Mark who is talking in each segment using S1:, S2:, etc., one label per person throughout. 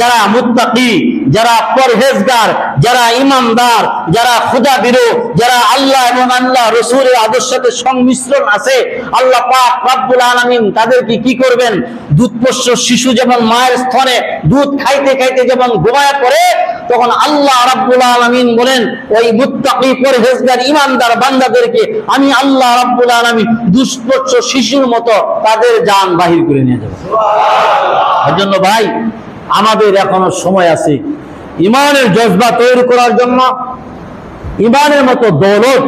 S1: যারা মুত্তাকি যারা পরহেজগার যারা ইমানদার যারা খুদা বিরো যারা আল্লাহ এবং আল্লাহ রসুলের আদর্শতে সংমিশ্রণ আছে আল্লাহ পাক রাব্বুল আলামিন তাদেরকে কি করবেন? দুধপোষ্য শিশু যেমন মায়ের স্তনে দুধ খাইতে খাইতে যেমন ঘুমায় পড়ে তখন আল্লাহ রাব্বুল আলামিন বলেন ওই মুত্তাকি পরহেজগার ইমানদার বান্দাদেরকে আমি আল্লাহ রাব্বুল আলামিন দুষ্পোষ্য শিশুর মতো তাদের যান বাহির করে নিয়ে যাব। এর জন্য ভাই আমাদের এখনও সময় আছে ইমানের জজবা তৈরি করার জন্য। ইমানের মতো দৌলত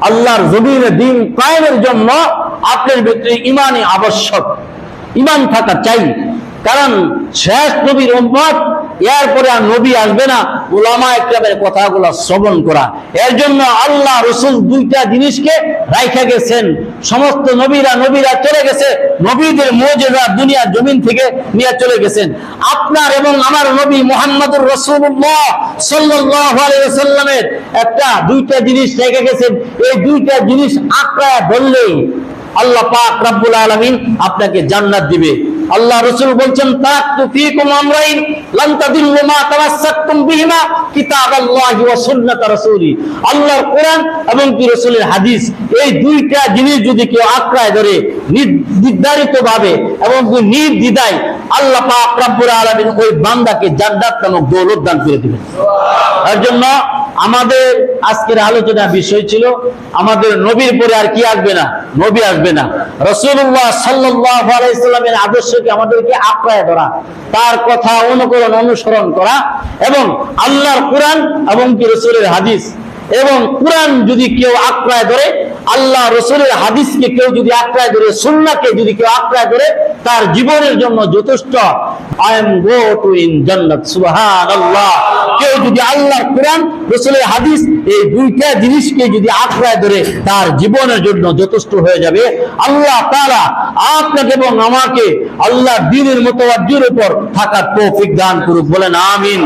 S1: আল্লাহর জমিনে দিন কায়েমের জন্য আপনার ভিতরে ইমানই আবশ্যক। ইমান থাকা চাই। কারণ শেষ নবীর উম্মত এরপরে আর নবী আসবে না। ওলামা একরামের কথাগুলো শ্রবণ করা। এর জন্য আল্লাহ রসুল দুইটা জিনিসকে রাইখা গেছেন। সমস্ত নবীরা নবীরা চলে গেছে। নবীদের মৌজেরা দুনিয়া জমিন থেকে নিয়ে চলে গেছেন। আপনার এবং আমার নবী মোহাম্মদুর রসুল্লাহ সাল্লাহ আলাইসাল্লামের একটা, দুইটা জিনিস রেখে গেছেন। এই দুইটা জিনিস আঁকড়ায় ধরলেই আল্লাহ পাক রাব্বুল আলামিন আপনাকে জান্নাত দিবে। আল্লাহ রসুল বলছেন আল্লাহর কোরআন এবং কি রাসূলের হাদিস, এই দুইটা জিনিস যদি কেউ আঁকড়ায় ধরে নির্ধারিত ভাবে এবং কি নির্দ্বিধায়, আল্লাহ পাক রাব্বুল ওই বান্দাকে জান্নাত নামক দৌলত দান করে দিবেন। তার জন্য আমাদের আজকের আলোচনা বিষয় ছিল, আমাদের নবীর পরে আর কি আসবে না? নবী আসবে না। রসুল্লাহ সাল্লাহ আলাইসাল্লামের আদর্শকে আমাদেরকে আঁকড়ায় ধরা, তার কথা অনুকরণ, অনুসরণ করা এবং আল্লাহর কোরআন এবং কি রসুলের হাদিস। এবং কোরআন যদি কেউ আঁকড়ায় ধরে, আল্লাহ রসুলের হাদিসকে কেউ যদি আঁকড়ায় ধরে সুন্নাকে যদি কেউ আঁকড়ায় ধরে, তার জীবনের জন্য যথেষ্ট I am go to in জান্নাত। সুবহানাল্লাহ। কেউ যদি আল্লাহর কোরআন, রসুলের হাদিস, এই দুইটা জিনিসকে যদি আঁকড়ায় ধরে, তার জীবনের জন্য যথেষ্ট হয়ে যাবে। আল্লাহ তারা আপনাকে এবং আমাকে আল্লাহ দিনের মতো উপর থাকার তৌফিক দান করুক। বলেন, আমিন।